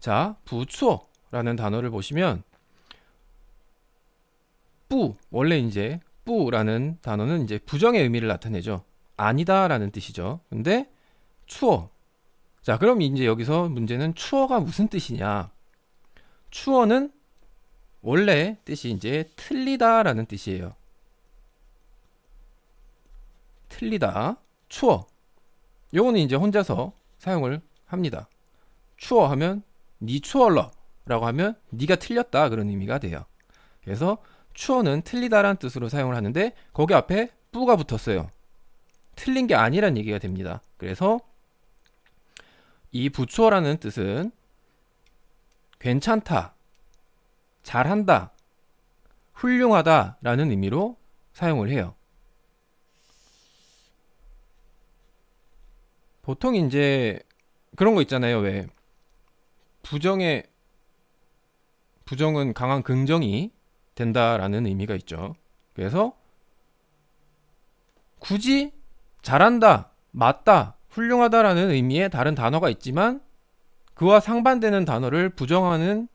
자, 부추어라는 단어를 보시면 뿌 원래 이제 뿌라는 단어는 이제 부정의 의미를 나타내죠. 아니다라는 뜻이죠. 근데 추어. 자, 그럼 이제 여기서 문제는 추어가 무슨 뜻이냐? 추어는 원래 뜻이 이제 틀리다라는 뜻이에요. 틀리다. 추어. 요거는 이제 혼자서 사용을 합니다. 추어 하면 니 추얼러라고 하면 니가 틀렸다 그런 의미가 돼요. 그래서 추어는 틀리다라는 뜻으로 사용을 하는데 거기 앞에 뿌가 붙었어요. 틀린 게 아니란 얘기가 됩니다. 그래서 이 부추어라는 뜻은 괜찮다, 잘한다, 훌륭하다 라는 의미로 사용을 해요. 보통 이제 그런 거 있잖아요. 왜 부정의 부정은 강한 긍정이 된다라는 의미가 있죠. 그래서 굳이 잘한다, 맞다, 훌륭하다라는 의미의 다른 단어가 있지만 그와 상반되는 단어를 부정하는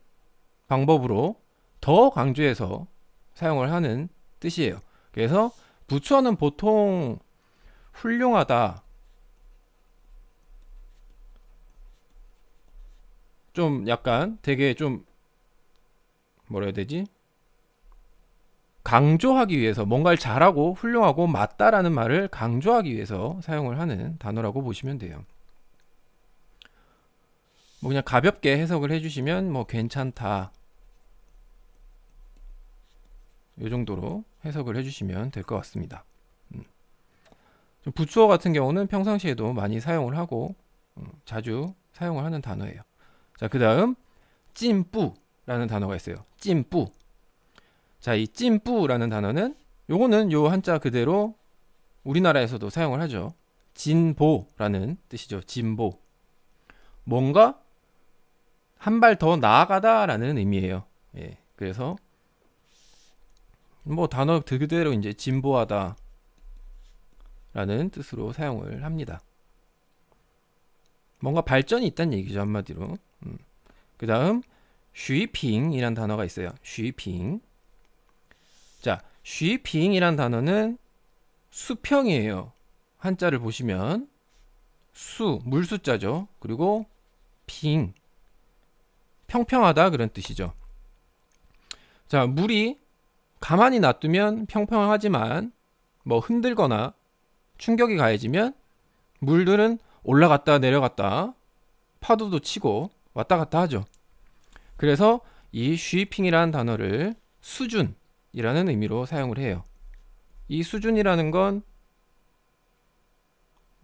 방법으로 더 강조해서 사용을 하는 뜻이에요. 그래서 부처는 보통 훌륭하다, 좀 약간 되게 좀 뭐라 해야 되지? 강조하기 위해서 뭔가를 잘하고 훌륭하고 맞다라는 말을 강조하기 위해서 사용을 하는 단어라고 보시면 돼요. 뭐 그냥 가볍게 해석을 해주시면 뭐 괜찮다. 이 정도로 해석을 해주시면 될 것 같습니다. 음. 좀 부추어 같은 경우는 평상시에도 많이 사용을 하고 음, 자주 사용을 하는 단어예요. 자, 그 다음 찐뿌라는 단어가 있어요. 찐뿌. 자, 이 찐뿌라는 단어는 요거는 요 한자 그대로 우리나라에서도 사용을 하죠. 진보라는 뜻이죠. 진보. 뭔가 한 발 더 나아가다라는 의미예요. 예. 그래서 뭐 단어 그대로 이제 진보하다라는 뜻으로 사용을 합니다. 뭔가 발전이 있다는 얘기죠 한마디로. 음. 그 다음 쉬핑이란 단어가 있어요. 쉬핑. 자, 쉬핑이란 단어는 수평이에요. 한자를 보시면 수 물수자죠. 그리고 핑 평평하다 그런 뜻이죠. 자, 물이 가만히 놔두면 평평하지만 뭐 흔들거나 충격이 가해지면 물들은 올라갔다 내려갔다 파도도 치고 왔다 갔다 하죠. 그래서 이 쉬핑이라는 단어를 수준이라는 의미로 사용을 해요. 이 수준이라는 건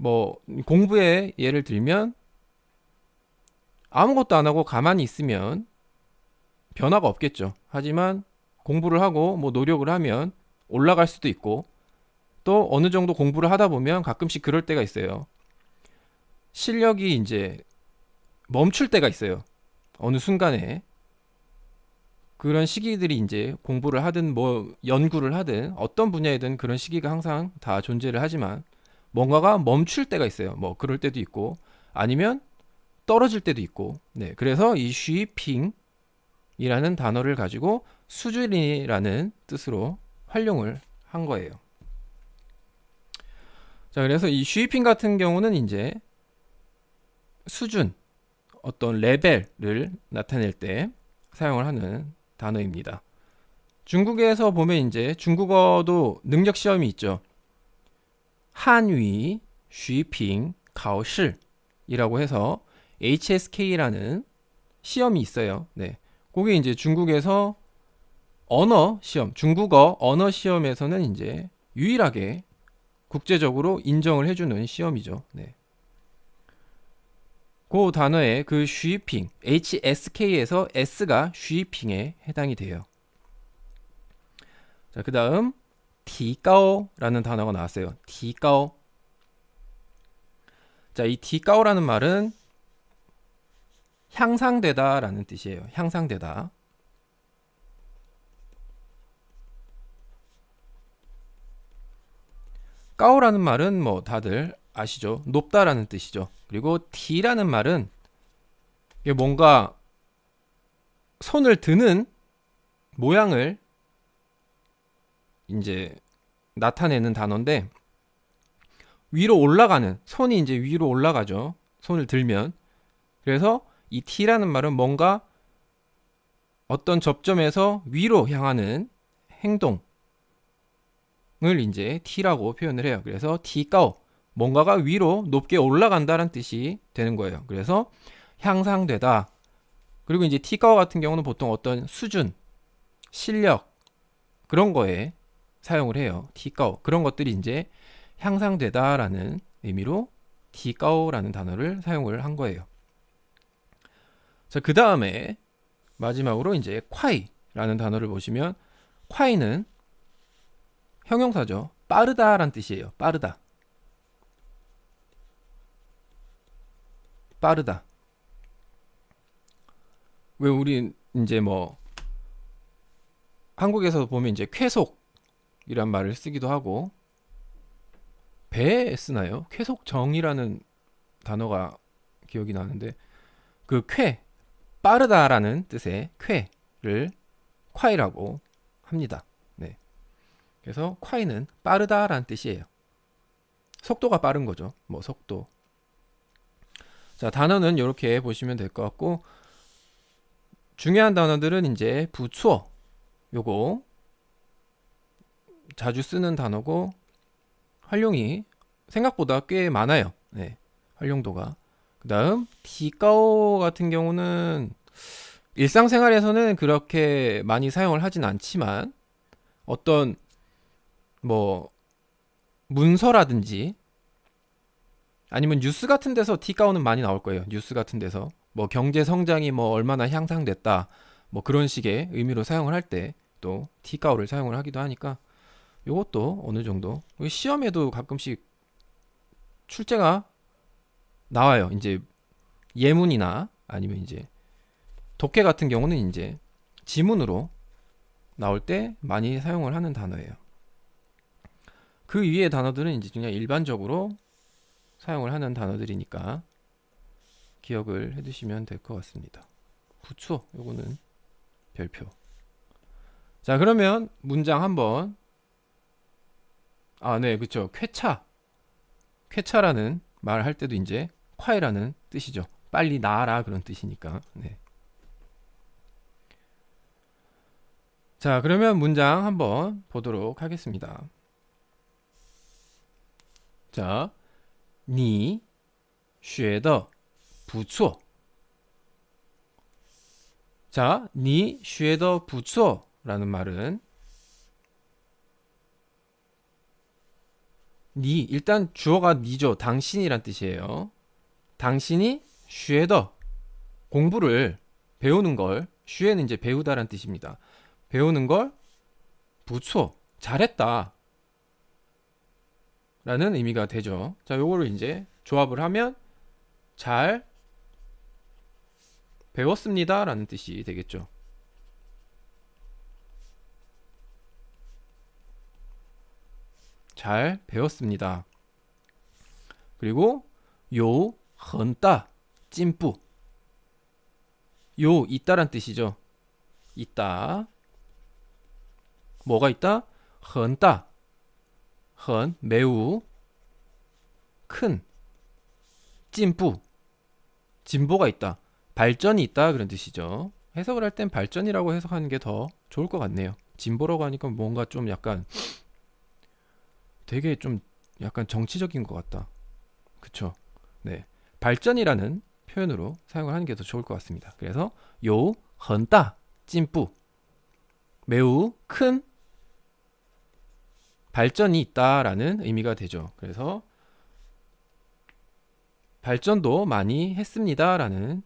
뭐 공부에 예를 들면 아무것도 안 하고 가만히 있으면 변화가 없겠죠. 하지만 공부를 하고 뭐 노력을 하면 올라갈 수도 있고 또 어느 정도 공부를 하다 보면 가끔씩 그럴 때가 있어요. 실력이 이제 멈출 때가 있어요. 어느 순간에 그런 시기들이 이제 공부를 하든 뭐 연구를 하든 어떤 분야이든 그런 시기가 항상 다 존재를 하지만 뭔가가 멈출 때가 있어요. 뭐 그럴 때도 있고 아니면 떨어질 때도 있고. 네. 그래서 이 쉬핑이라는 단어를 가지고 수준이라는 뜻으로 활용을 한 거예요. 자, 그래서 이 쉬핑 같은 경우는 이제 수준, 어떤 레벨을 나타낼 때 사용을 하는 단어입니다. 중국에서 보면 이제 중국어도 능력 시험이 있죠. 한위, 쉬핑, 가오실이라고 해서 HSK라는 시험이 있어요. 네. 그게 이제 중국에서 언어 시험, 중국어 언어 시험에서는 이제 유일하게 국제적으로 인정을 해주는 시험이죠. 네. 그 단어의 그 쉬핑, HSK에서 S가 쉬핑에 해당이 돼요. 자, 그 다음 디까오라는 단어가 나왔어요. 디까오. 자, 이 디까오라는 말은 향상되다 라는 뜻이에요. 향상되다. 까오라는 말은 뭐 다들 아시죠? 높다라는 뜻이죠. 그리고 T라는 말은 이게 뭔가 손을 드는 모양을 이제 나타내는 단어인데 위로 올라가는 손이 이제 위로 올라가죠. 손을 들면 그래서 이 T라는 말은 뭔가 어떤 접점에서 위로 향하는 행동을 이제 T라고 표현을 해요. 그래서 T가오 뭔가가 위로 높게 올라간다는 뜻이 되는 거예요. 그래서 향상되다. 그리고 이제 T가오 같은 경우는 보통 어떤 수준, 실력 그런 거에 사용을 해요. T가오 그런 것들이 이제 향상되다라는 의미로 T가오라는 단어를 사용을 한 거예요. 자, 그 다음에 마지막으로 이제 콰이라는 단어를 보시면 콰이는 형용사죠. 빠르다란 뜻이에요. 빠르다. 빠르다. 왜 우리 이제 뭐 한국에서 보면 이제 쾌속이란 말을 쓰기도 하고 배에 쓰나요? 쾌속정이라는 단어가 기억이 나는데 그 쾌, 빠르다라는 뜻의 쾌를 콰이라고 합니다. 네. 그래서 콰이는 빠르다라는 뜻이에요. 속도가 빠른 거죠. 뭐 속도. 자, 단어는 이렇게 보시면 될 것 같고 중요한 단어들은 이제 부추어 요거 자주 쓰는 단어고 활용이 생각보다 꽤 많아요. 네. 활용도가. 그 다음 디가오 같은 경우는 일상생활에서는 그렇게 많이 사용을 하진 않지만 어떤 뭐 문서라든지 아니면 뉴스 같은 데서 디가오는 많이 나올 거예요. 뉴스 같은 데서 뭐 경제 성장이 뭐 얼마나 향상됐다 뭐 그런 식의 의미로 사용을 할 때또 디가오를 사용을 하기도 하니까 요것도 어느 정도 시험에도 가끔씩 출제가 나와요. 이제 예문이나 아니면 이제 독해 같은 경우는 이제 지문으로 나올 때 많이 사용을 하는 단어예요. 그 위의 단어들은 이제 그냥 일반적으로 사용을 하는 단어들이니까 기억을 해두시면 될 것 같습니다. 부추 요거는 별표. 자 그러면 문장 한번 아 네 그쵸 쾌차 쾌차라는 말 할 때도 이제 콰이라는 뜻이죠. 빨리 나아라 그런 뜻이니까. 네. 자, 그러면 문장 한번 보도록 하겠습니다. 자, 你 쉐더 부츠 자, 니 쉐더 부츠라는 말은 니 일단 주어가 니죠. 당신이란 뜻이에요. 당신이 쉐더 공부를 배우는 걸 쉐는 이제 배우다란 뜻입니다. 배우는 걸 부츠 잘했다. 라는 의미가 되죠. 자, 요거를 이제 조합을 하면 잘 배웠습니다 라는 뜻이 되겠죠. 잘 배웠습니다. 그리고 요 헌다 찐뿌 요 있다란 뜻이죠. 있다. 뭐가 있다? 헌다 헌 매우 큰 찐뿌. 진보가 있다. 발전이 있다. 그런 뜻이죠. 해석을 할 땐 발전이라고 해석하는 게 더 좋을 것 같네요. 진보라고 하니까 뭔가 좀 약간 되게 좀 약간 정치적인 것 같다. 그쵸? 네. 발전이라는 표현으로 사용을 하는 게 더 좋을 것 같습니다. 그래서 요 헌다 찐뿌. 매우 큰 발전이 있다라는 의미가 되죠. 그래서 발전도 많이 했습니다라는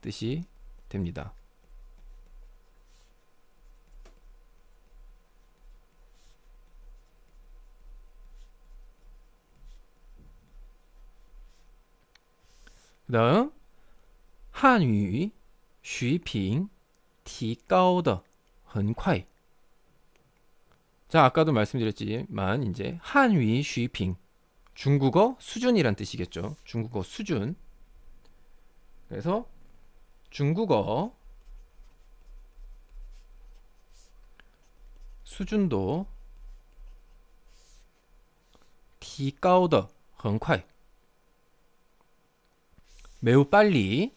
뜻이 됩니다. 그 다음 한유 쉬핑 티가오더 很快 자, 아까도 말씀드렸지만 이제 한위 쉬핑 중국어 수준이란 뜻이겠죠. 중국어 수준. 그래서 중국어 수준도 提高的很快 매우 빨리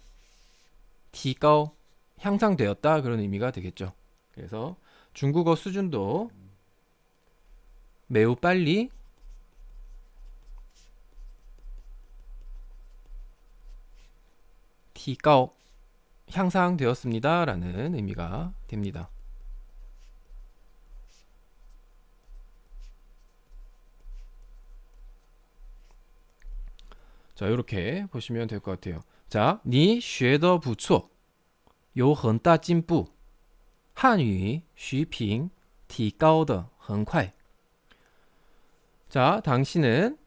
提高 향상되었다 그런 의미가 되겠죠. 그래서 중국어 수준도 매우 빨리 티가오 향상되었습니다라는 의미가 됩니다. 자, 이렇게 보시면 될 것 같아요. 자, 你学的不错,有很大进步.汉语水平提高的很快. 자, 당신은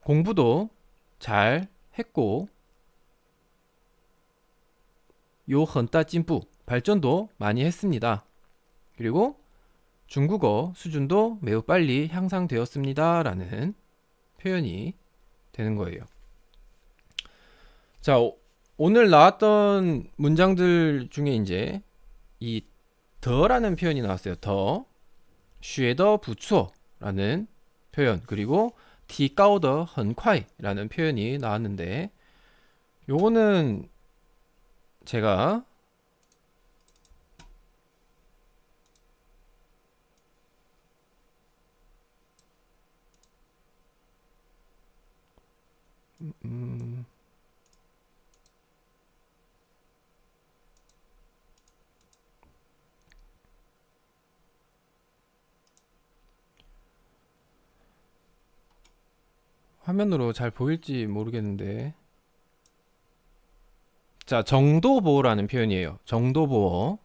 공부도 잘 했고 요 헌따 찐뿌 발전도 많이 했습니다. 그리고 중국어 수준도 매우 빨리 향상되었습니다. 라는 표현이 되는 거예요. 자, 오늘 나왔던 문장들 중에 이제 이 더라는 표현이 나왔어요. 더, 쉐더 부추어라는 표현 그리고 디까우더 헌콰이라는 표현이 나왔는데 요거는 제가 음. 음. 화면으로 잘 보일지 모르겠는데 자, 정도보호라는 표현이에요. 정도보호.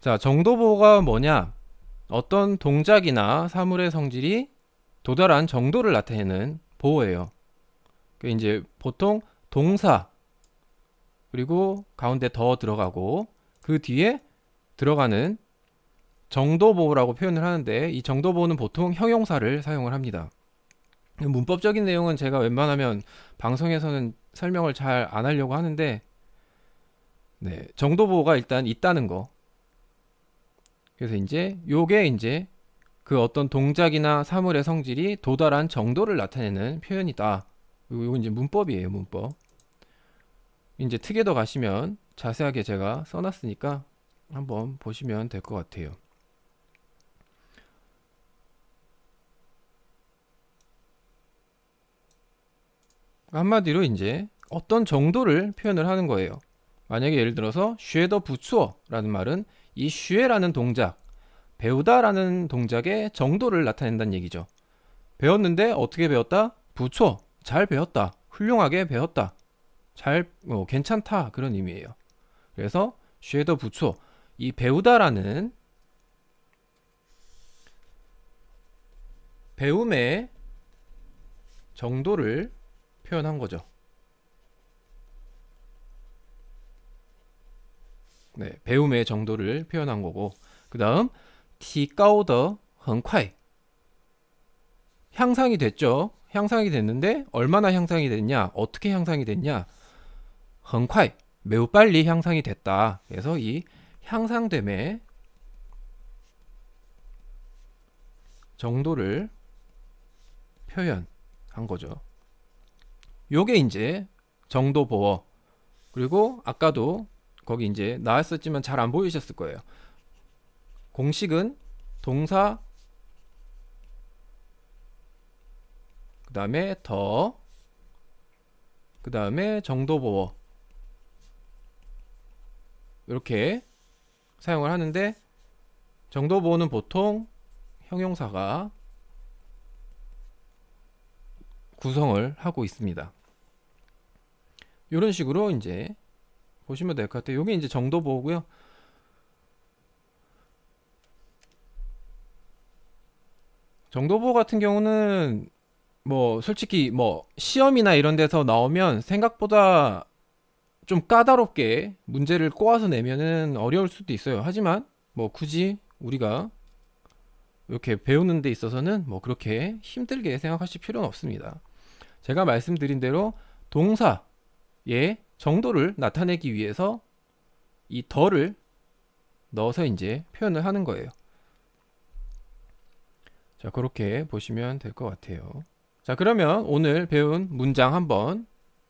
자, 정도보호가 뭐냐? 어떤 동작이나 사물의 성질이 도달한 정도를 나타내는 보호예요. 그 이제 보통 동사 그리고 가운데 더 들어가고 그 뒤에 들어가는 정도보호라고 표현을 하는데 이 정도보호는 보통 형용사를 사용을 합니다. 문법적인 내용은 제가 웬만하면 방송에서는 설명을 잘 안 하려고 하는데 네, 정도 보호가 일단 있다는 거. 그래서 이제 요게 이제 그 어떤 동작이나 사물의 성질이 도달한 정도를 나타내는 표현이다. 요- 요건 이제 문법이에요, 문법. 이제 특에도 가시면 자세하게 제가 써놨으니까 한번 보시면 될 것 같아요. 한마디로 이제 어떤 정도를 표현을 하는 거예요. 만약에 예를 들어서 쉐더 부추어라는 말은 이 쉐라는 동작, 배우다라는 동작의 정도를 나타낸다는 얘기죠. 배웠는데 어떻게 배웠다? 부추어, 잘 배웠다, 훌륭하게 배웠다, 잘 어, 괜찮다 그런 의미예요. 그래서 쉐더 부추어 이 배우다라는 배움의 정도를 표현한 거죠. 네, 배움의 정도를 표현한 거고 그 다음 티까오더 헝콰이 향상이 됐죠. 향상이 됐는데 얼마나 향상이 됐냐 어떻게 향상이 됐냐 헝콰이 매우 빨리 향상이 됐다. 그래서 이 향상됨의 정도를 표현한 거죠. 요게 이제 정도 보어 그리고 아까도 거기 이제 나왔었지만 잘 안 보이셨을 거예요. 공식은 동사 그 다음에 더, 그 다음에 정도 보어 이렇게 사용을 하는데 정도 보어는 보통 형용사가 구성을 하고 있습니다. 이런 식으로 이제 보시면 될 것 같아요. 이게 이제 정도 보고요. 정도보 같은 경우는 뭐 솔직히 뭐 시험이나 이런 데서 나오면 생각보다 좀 까다롭게 문제를 꼬아서 내면은 어려울 수도 있어요. 하지만 뭐 굳이 우리가 이렇게 배우는 데 있어서는 뭐 그렇게 힘들게 생각하실 필요는 없습니다. 제가 말씀드린 대로 동사 의 정도를 나타내기 위해서 이 더를 넣어서 이제 표현을 하는 거예요. 자, 그렇게 보시면 될 것 같아요. 자, 그러면 오늘 배운 문장 한번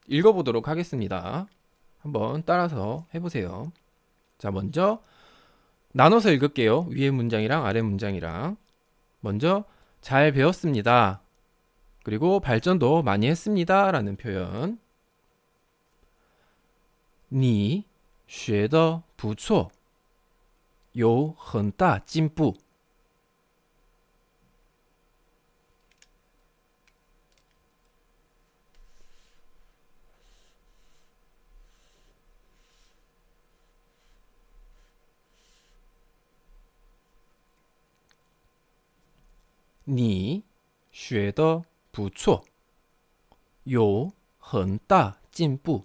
읽어보도록 하겠습니다. 한번 따라서 해보세요. 자, 먼저 나눠서 읽을게요. 위에 문장이랑 아래 문장이랑. 먼저 잘 배웠습니다. 그리고 발전도 많이 했습니다. 라는 표현. 你学的不错，有很大进步。你学的不错，有很大进步。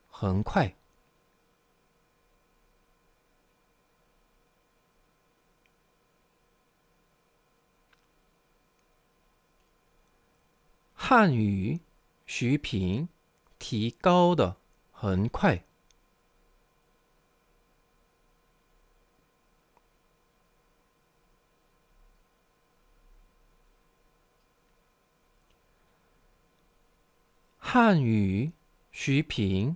很快。汉语水平提高的很快。汉语水平